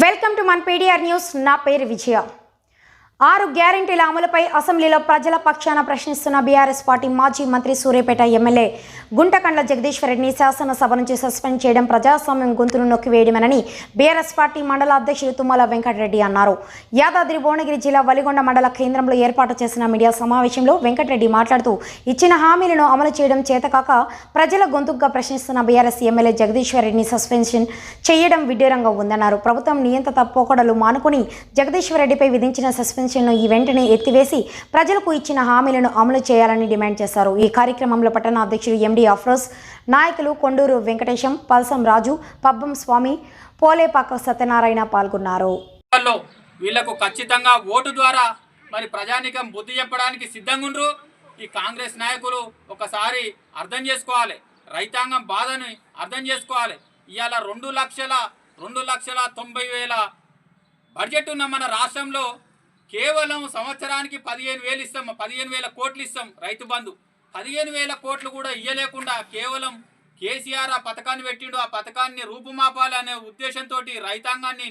Welcome to మన PDR news. నా పేరు విజయ. ఆరు గ్యారెంటీల అమలుపై అసెంబ్లీలో ప్రజల పక్షాన ప్రశ్నిస్తున్న బీఆర్ఎస్ పార్టీ మాజీ మంత్రి సూర్యపేట ఎమ్మెల్యే గుంటకండ్ల జగదీశ్వరరెడ్డిని శాసనసభ నుంచి సస్పెండ్ చేయడం ప్రజాస్వామ్యం గొంతును నొక్కివేయడమేనని బీఆర్ఎస్ పార్టీ మండల అధ్యక్షుడు తుమ్మల వెంకటరెడ్డి అన్నారు. యాదాద్రి భువనగిరి జిల్లా వలిగొండ మండల కేంద్రంలో ఏర్పాటు చేసిన మీడియా సమావేశంలో వెంకటరెడ్డి మాట్లాడుతూ ఇచ్చిన హామీలను అమలు చేయడం చేతకాక ప్రజల గొంతుగా ప్రశ్నిస్తున్న బీఆర్ఎస్ ఎమ్మెల్యే జగదీశ్వరరెడ్డిని సస్పెన్షన్ చేయడం విడ్డూరంగా ఉందన్నారు. ప్రభుత్వం నియంత్రత పోకడలు మానుకుని జగదీశ్వరరెడ్డిపై రెడ్డిపై విధించిన సస్పెన్షన్ను ఈ వెంటనే ఎత్తివేసి ప్రజలకు ఇచ్చిన హామీలను అమలు చేయాలని డిమాండ్ చేశారు. ఈ కార్యక్రమంలో పట్టణ అధ్యక్షుడు ఎండి అఫ్రోజ్ నాయకులు కొండూరు వెంకటేశం పల్సం రాజు పబ్బం స్వామి పోలేపాక సత్యనారాయణ పాల్గొన్నారు. వీళ్ళకు ఖచ్చితంగా ఓటు ద్వారా మరి ప్రజానికం బుద్ధి చెప్పడానికి సిద్ధంగాండ్రు. ఈ కాంగ్రెస్ నాయకులు ఒకసారి అర్థం చేసుకోవాలి. రైతాంగం బాధని అర్థం చేసుకోవాలి. ఇవాళ రెండు లక్షల రెండు లక్షల తొంభై వేల బడ్జెట్ ఉన్న మన రాష్ట్రంలో కేవలం సంవత్సరానికి పదిహేను వేలు ఇస్తాం పదిహేను వేల కోట్లు ఇస్తాం రైతు బంధు. పదిహేను వేల కోట్లు కూడా ఇయ్యలేకుండా కేవలం కేసీఆర్ ఆ పథకాన్ని పెట్టిండు. ఆ పథకాన్ని రూపుమాపాలనే ఉద్దేశంతో రైతాంగాన్ని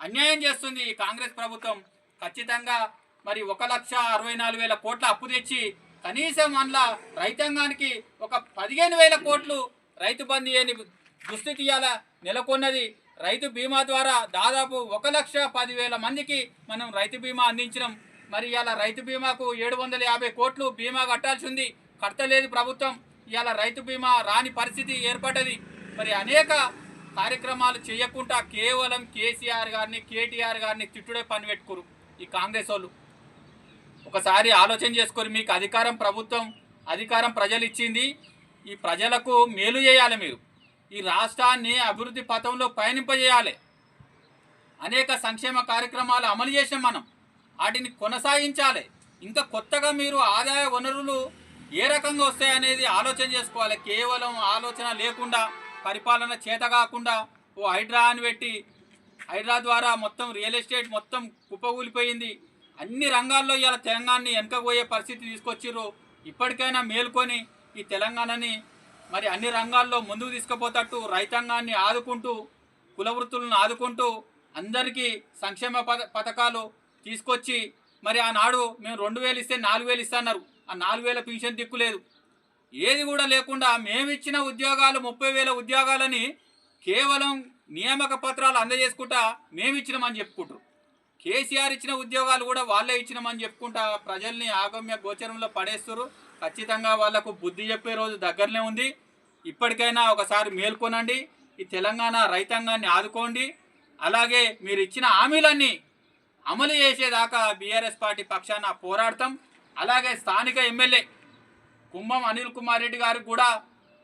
అన్యాయం చేస్తుంది ఈ కాంగ్రెస్ ప్రభుత్వం. ఖచ్చితంగా మరి ఒక లక్ష అరవై నాలుగు వేల కోట్ల అప్పు తెచ్చి కనీసం అందులో రైతాంగానికి ఒక పదిహేను వేల కోట్లు రైతు బంధు అని దుస్థితి ఇవాళ నెలకొన్నది. రైతు బీమా ద్వారా దాదాపు ఒక లక్ష పదివేల మందికి మనం రైతు బీమా అందించినాం. మరి ఇవాళ రైతు బీమాకు ఏడు వందల యాభై కోట్లు బీమా కట్టాల్సి ఉంది. కట్టలేదు ప్రభుత్వం. ఇవాళ రైతు బీమా రాని పరిస్థితి ఏర్పడ్డది. మరి అనేక కార్యక్రమాలు చేయకుండా కేవలం కేసీఆర్ గారిని కేటీఆర్ గారిని తిట్టుడే పని పెట్టుకోరు ఈ కాంగ్రెస్ వాళ్ళు. ఒకసారి ఆలోచన చేసుకొని మీకు అధికారం ప్రభుత్వం అధికారం ప్రజలు ఇచ్చింది. ఈ ప్రజలకు మేలు చేయాలి మీరు. ఈ రాష్ట్రాన్ని అభివృద్ధి పథంలో పయనింపజేయాలి. అనేక సంక్షేమ కార్యక్రమాలు అమలు చేసాం మనం. వాటిని కొనసాగించాలి. ఇంకా కొత్తగా మీరు ఆదాయ వనరులు ఏ రకంగా వస్తాయనేది ఆలోచన చేసుకోవాలి. కేవలం ఆలోచన లేకుండా పరిపాలన చేత కాకుండా ఓ హైడ్రా అని పెట్టి హైడ్రా ద్వారా మొత్తం రియల్ ఎస్టేట్ మొత్తం కుప్పకూలిపోయింది. అన్ని రంగాల్లో ఇలా తెలంగాణని వెనకపోయే పరిస్థితి తీసుకొచ్చిర్రు. ఇప్పటికైనా మేల్కొని ఈ తెలంగాణని మరి అన్ని రంగాల్లో ముందుకు తీసుకుపోతట్టు రైతాంగాన్ని ఆదుకుంటూ కుల వృత్తులను ఆదుకుంటూ అందరికీ సంక్షేమ పథ పథకాలు తీసుకొచ్చి మరి ఆనాడు మేము రెండు వేలు ఇస్తే నాలుగు వేలు ఇస్తున్నారు ఆ నాలుగు వేల పింఛన్ దిక్కులేదు ఏది కూడా లేకుండా మేమిచ్చిన ఉద్యోగాలు ముప్పై వేల ఉద్యోగాలని కేవలం నియామక పత్రాలు అందజేసుకుంటా మేమిచ్చినామని చెప్పుకుంటారు కేసీఆర్ ఇచ్చిన ఉద్యోగాలు కూడా వాళ్ళే ఇచ్చినామని చెప్పుకుంటా ప్రజల్ని ఆగమ్య గోచరంలో పడేస్తారు ఖచ్చితంగా వాళ్ళకు బుద్ధి చెప్పే రోజు దగ్గరనే ఉంది. ఇప్పటికైనా ఒకసారి మేల్కొనండి. ఈ తెలంగాణ రైతాంగాన్ని ఆదుకోండి. అలాగే మీరు ఇచ్చిన హామీలన్నీ అమలు చేసేదాకా బీఆర్ఎస్ పార్టీ పక్షాన పోరాడతాం. అలాగే స్థానిక ఎమ్మెల్యే కుంభం అనిల్ కుమార్ రెడ్డి గారికి కూడా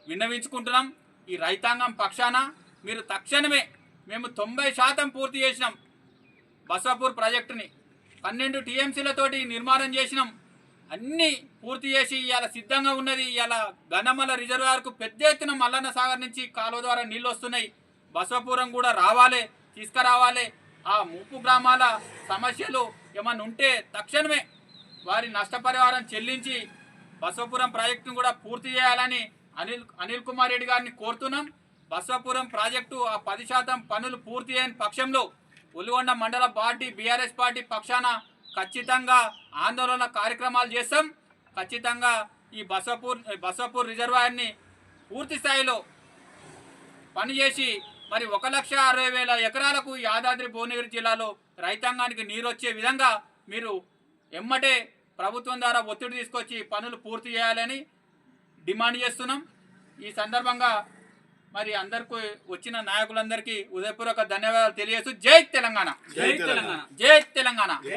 విన్నవించుకుంటున్నాం. ఈ రైతాంగం పక్షాన మీరు తక్షణమే మేము తొంభై శాతం పూర్తి చేసినాం. బసాపూర్ ప్రాజెక్టుని పన్నెండు టీఎంసీలతోటి నిర్మాణం చేసినాం. అన్నీ పూర్తి చేసి ఇవాళ సిద్ధంగా ఉన్నది. ఇవాళ గన్నమల రిజర్వాయర్కు పెద్ద ఎత్తున మల్లన్న సాగర్ నుంచి కాలువ ద్వారా నీళ్ళు వస్తున్నాయి. బసవపురం కూడా రావాలి తీసుకురావాలి. ఆ ముప్పు గ్రామాల సమస్యలు ఏమన్నా ఉంటే తక్షణమే వారి నష్టపరిహారం చెల్లించి బసవపురం ప్రాజెక్టును కూడా పూర్తి చేయాలని అనిల్ అనిల్ కుమార్ రెడ్డి గారిని కోరుతున్నాం. బసవపురం ప్రాజెక్టు ఆ పది శాతం పనులు పూర్తి అయిన పక్షంలో ఉల్లిగొండ మండల పార్టీ బీఆర్ఎస్ పార్టీ పక్షాన ఖచ్చితంగా ఆందోళన కార్యక్రమాలు చేస్తాం. ఖచ్చితంగా ఈ బసవపూర్ బసవపూర్ రిజర్వాయర్ని పూర్తి స్థాయిలో పనిచేసి మరి ఒక లక్ష అరవై వేల ఎకరాలకు యాదాద్రి భువనగిరి జిల్లాలో రైతాంగానికి నీరు వచ్చే విధంగా మీరు ఎమ్మటే ప్రభుత్వం ద్వారా ఒత్తిడి తీసుకొచ్చి పనులు పూర్తి చేయాలని డిమాండ్ చేస్తున్నాం. ఈ సందర్భంగా మరి అందరికి వచ్చిన నాయకులందరికీ ఉదయపూర్వక ధన్యవాదాలు తెలియజేస్తూ జై తెలంగాణ. జై తెలంగాణ. జై తెలంగాణ.